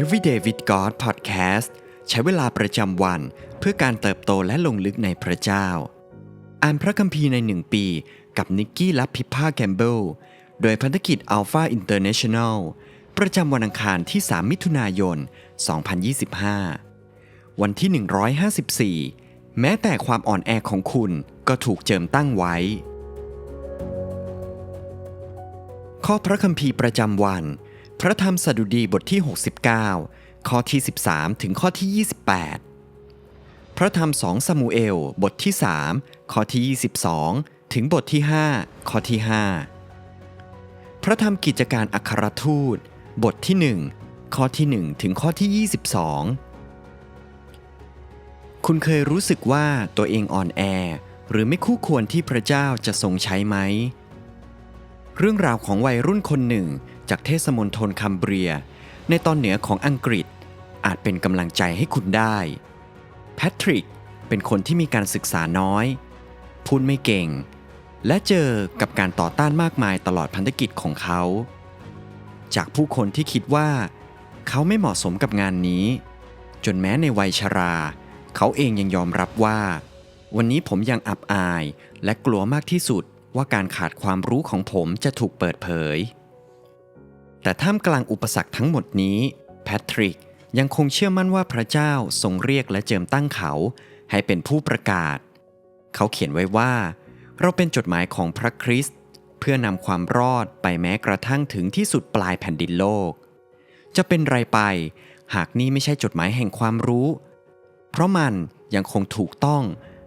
Everyday with God Podcast ใช้เวลาประจำวันเพื่อการเติบโตและลงลึกในพระเจ้า อ่านพระคัมภีร์ในหนึ่งปี กับนิกกี้และพิพาแกมเบล โดยพันธกิจ Alpha International ประจำวันอังคารที่ 3 มิถุนายน 2025 วันที่ 154 แม้แต่ความอ่อนแอของคุณก็ถูกเจิมตั้งไว้ ข้อพระคัมภีร์ประจำวัน พระธรรมสดุดีบทที่ 69 ข้อที่ 13 ถึงข้อที่ 28 พระธรรมสองซามูเอล บทที่ 3 ข้อที่ 22 ถึงบทที่ 5 ข้อที่ 5 พระธรรมกิจการอัครทูต บทที่ 1 ข้อที่ 1 ถึงข้อที่ 22 คุณเคยรู้สึกว่าตัวเองอ่อนแอ หรือไม่คู่ควรที่พระเจ้าจะทรงใช้ไหม เรื่องราวของวัยรุ่นคนหนึ่ง จากเทศมนตรคัมเบรีย ในตอนเหนือของอังกฤษ อาจเป็นกำลังใจให้คุณได้ แพทริกเป็นคนที่มีการศึกษาน้อย พูดไม่เก่ง และเจอกับการต่อต้านมากมายตลอดพันธกิจของเขา จากผู้คนที่คิดว่า เขาไม่เหมาะสมกับงานนี้ จนแม้ในวัยชรา เขาเองยังยอมรับว่า วันนี้ผมยังอับอายและกลัวมากที่สุด ว่าการขาดความรู้ของผมจะถูกเปิดเผย แต่ท่ามกลางอุปสรรคทั้งหมดนี้ แพทริกยังคงเชื่อมั่นว่าพระเจ้าทรงเรียกและเจิมตั้งเขา ให้เป็นผู้ประกาศ เขาเขียนไว้ว่า เราเป็นจดหมายของพระคริสต์เพื่อนำความรอดไปแม้กระทั่งถึงที่สุดปลายแผ่นดินโลก จะเป็นไรไป หากนี่ไม่ใช่จดหมายแห่งความรู้ เพราะมันยังคงถูกต้อง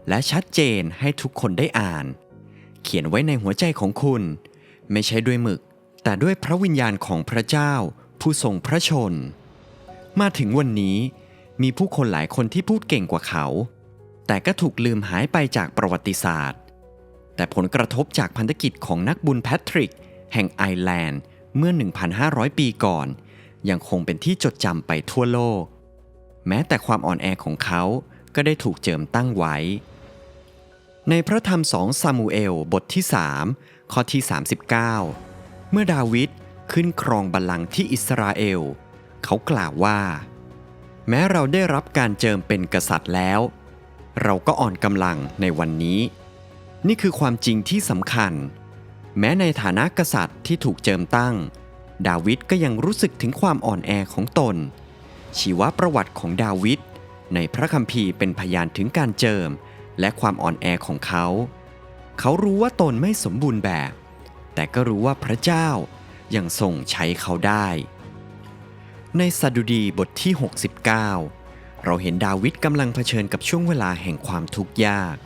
และชัดเจนให้ทุกคนได้อ่าน เขียนไว้ในหัวใจของคุณ ไม่ใช่ด้วยหมึก แต่ด้วยพระวิญญาณของพระเจ้า ผู้ทรงพระชน มาถึงวันนี้ มีผู้คนหลายคนที่พูดเก่งกว่าเขา แต่ก็ถูกลืมหายไปจากประวัติศาสตร์ แต่ผลกระทบจากพันธกิจของนักบุญแพทริก แห่งไอร์แลนด์เมื่อ 1,500 ปีก่อน ยังคงเป็นที่จดจำไปทั่วโลก แม้แต่ความอ่อนแอของเขาก็ได้ถูกเจิมตั้งไว้ ในพระธรรมสองซามูเอลบทที่3ข้อที่ 39 เมื่อดาวิดขึ้นครองบัลลังก์ที่อิสราเอล เขากล่าวว่า แม้เราได้รับการเจิมเป็นกษัตริย์แล้ว เราก็อ่อนกำลังในวันนี้ นี่คือความจริงที่สำคัญ แม้ในฐานะกษัตริย์ที่ถูกเจิมตั้ง ดาวิดก็ยังรู้สึกถึงความอ่อนแอของตน ชีวประวัติของดาวิดในพระคัมภีร์เป็นพยานถึงการเจิม และความอ่อนแอของเขา เขารู้ว่าตนไม่สมบูรณ์แบบ แต่ก็รู้ว่าพระเจ้ายังทรงใช้เขาได้ ในสดุดีบทที่ 69 เราเห็นดาวิดกำลังเผชิญกับช่วงเวลาแห่งความทุกข์ยาก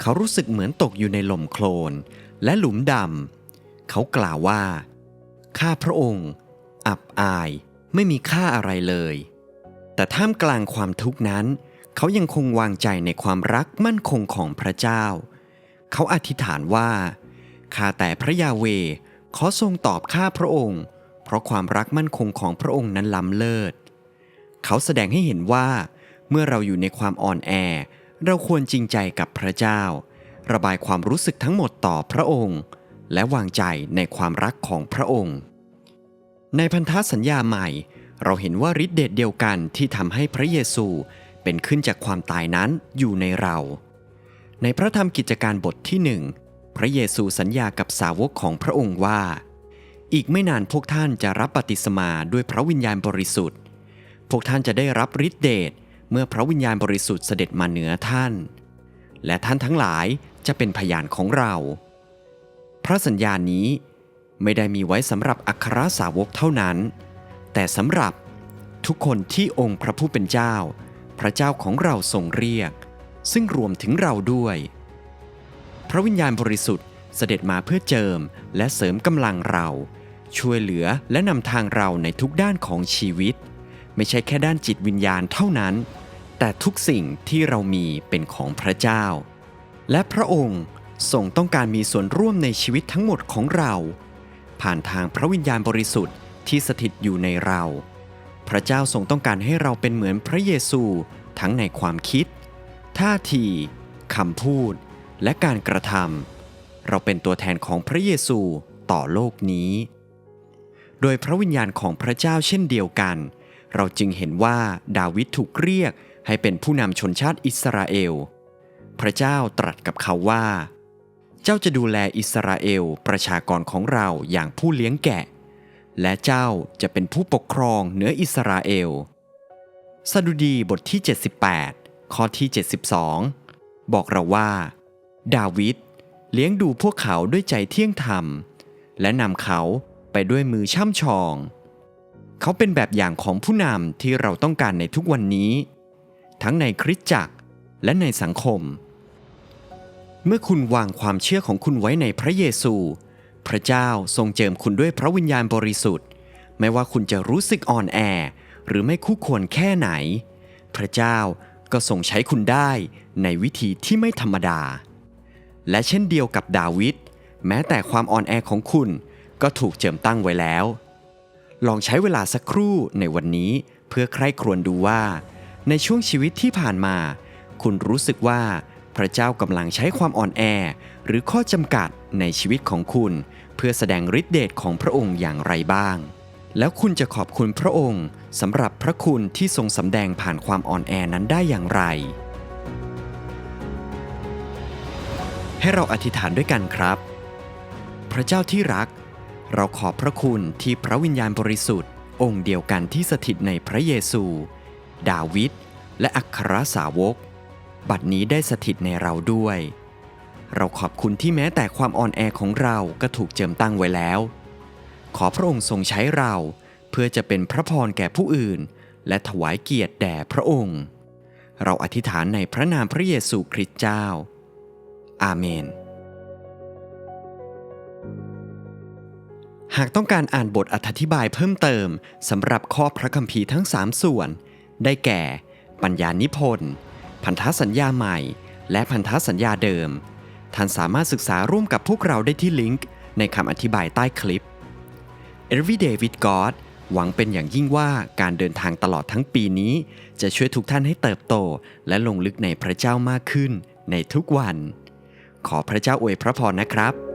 เขารู้สึกเหมือนตกอยู่ในหล่มโคลนและหลุมดำ เขากล่าวว่า ข้าพระองค์ อับอาย ไม่มีค่าอะไรเลย แต่ท่ามกลางความทุกข์นั้น เขายังคงวางใจในความรักมั่นคงของพระเจ้า เขาอธิษฐานว่าข้าแต่พระยาเวขอทรงตอบข้าพระองค์ เพราะความรักมั่นคงของพระองค์นั้นล้ำเลิศ เขาแสดงให้เห็นว่า เมื่อเราอยู่ในความอ่อนแอ เราควรจริงใจกับพระเจ้า ระบายความรู้สึกทั้งหมดต่อพระองค์ และวางใจในความรักของพระองค์ ในพันธสัญญาใหม่ เราเห็นว่าฤทธิเดชเดียวกันที่ทำให้พระเยซู เป็นขึ้นจากความตายนั้นอยู่ในเรา ในพระธรรมกิจการบทที่หนึ่งพระเยซูสัญญากับสาวกของพระองค์ว่า อีกไม่นานพวกท่านจะรับปฏิสมาด้วยพระวิญญาณบริสุทธิ์ พวกท่านจะได้รับฤทธิเดชเมื่อพระวิญญาณบริสุทธิ์เสด็จมาเหนือท่าน และท่านทั้งหลายจะเป็นพยานของเรา พระสัญญานี้ไม่ได้มีไว้สำหรับอัครสาวกเท่านั้น แต่สำหรับทุกคนที่องค์พระผู้เป็นเจ้า พระเจ้าของเราทรงเรียก ซึ่งรวมถึงเราด้วย พระวิญญาณบริสุทธิ์เสด็จมาเพื่อเจิมและเสริมกำลังเรา ช่วยเหลือและนำทางเราในทุกด้านของชีวิต ไม่ใช่แค่ด้านจิตวิญญาณเท่านั้น แต่ทุกสิ่งที่เรามีเป็นของพระเจ้า และพระองค์ทรงต้องการมีส่วนร่วมในชีวิตทั้งหมดของเรา ผ่านทางพระวิญญาณบริสุทธิ์ที่สถิตอยู่ในเรา พระเจ้าทรงต้องการให้เราเป็นเหมือนพระเยซู ทั้งในความคิด ท่าทีคำพูด และการกระทำเราเป็นตัวแทนของพระเยซูต่อโลกนี้ โดยพระวิญญาณของพระเจ้าเช่นเดียวกัน เราจึงเห็นว่าดาวิดถูกเรียกให้เป็นผู้นำชนชาติอิสราเอล พระเจ้าตรัสกับเขาว่า เจ้าจะดูแลอิสราเอลประชากรของเราอย่างผู้เลี้ยงแกะ และเจ้าจะเป็นผู้ปกครองเหนืออิสราเอล สดุดีบทที่ 78 ข้อที่ 72 บอกเราว่า ดาวิดเลี้ยงดูพวกเขาด้วยใจเที่ยงธรรม และนำเขาไปด้วยมือช่ำชอง เขาเป็นแบบอย่างของผู้นำที่เราต้องการในทุกวันนี้ ทั้งในคริสตจักรและในสังคม เมื่อคุณวางความเชื่อของคุณไว้ในพระเยซู พระเจ้าทรงเจิมคุณด้วยพระวิญญาณบริสุทธิ์ ไม่ว่าคุณจะรู้สึกอ่อนแอ หรือไม่คู่ควรแค่ไหน พระเจ้าก็ทรงใช้คุณได้ในวิธีที่ไม่ธรรมดา และเช่นเดียวกับดาวิดแม้แต่ความอ่อนแอของคุณก็ถูกเจิมตั้งไว้แล้ว ลองใช้เวลาสักครู่ในวันนี้เพื่อใคร่ครวญดูว่า ในช่วงชีวิตที่ผ่านมา คุณรู้สึกว่าพระเจ้ากำลังใช้ความอ่อนแอ หรือข้อจำกัดในชีวิตของคุณ พื่อแสดงฤทธิเดชของพระองค์อย่างไรบ้าง แล้วคุณจะขอบคุณพระองค์สำหรับพระคุณที่ทรงสำแดงผ่านความอ่อนแอนั้นได้อย่างไร ให้เราอธิษฐานด้วยกันครับ พระเจ้าที่รัก เราขอบพระคุณที่พระวิญญาณบริสุทธิ์ องค์เดียวกันที่สถิตในพระเยซู ดาวิดและอัครสาวก บัดนี้ได้สถิตในเราด้วย เราขอบคุณที่แม้แต่ความอ่อนแอของเราก็ถูกเจิมตั้งไว้แล้ว ขอพระองค์ทรงใช้เรา เพื่อจะเป็นพระพรแก่ผู้อื่น และถวายเกียรติแด่พระองค์ เราอธิษฐานในพระนามพระเยซูคริสต์เจ้า อาเมน หากต้องการอ่านบทอธิบายเพิ่มเติมสำหรับข้อพระคัมภีร์ทั้ง 3 ส่วน ได้แก่ ปัญญานิพนธ์ พันธสัญญาใหม่ และพันธสัญญาเดิม ท่านสามารถศึกษาร่วมกับพวกเราได้ที่ลิงก์ในคำอธิบายใต้คลิป Everyday with God หวังเป็นอย่างยิ่งว่าการเดินทางตลอดทั้งปีนี้ จะช่วยทุกท่านให้เติบโต และลงลึกในพระเจ้ามากขึ้นในทุกวัน ขอพระเจ้าอวยพระพรนะครับ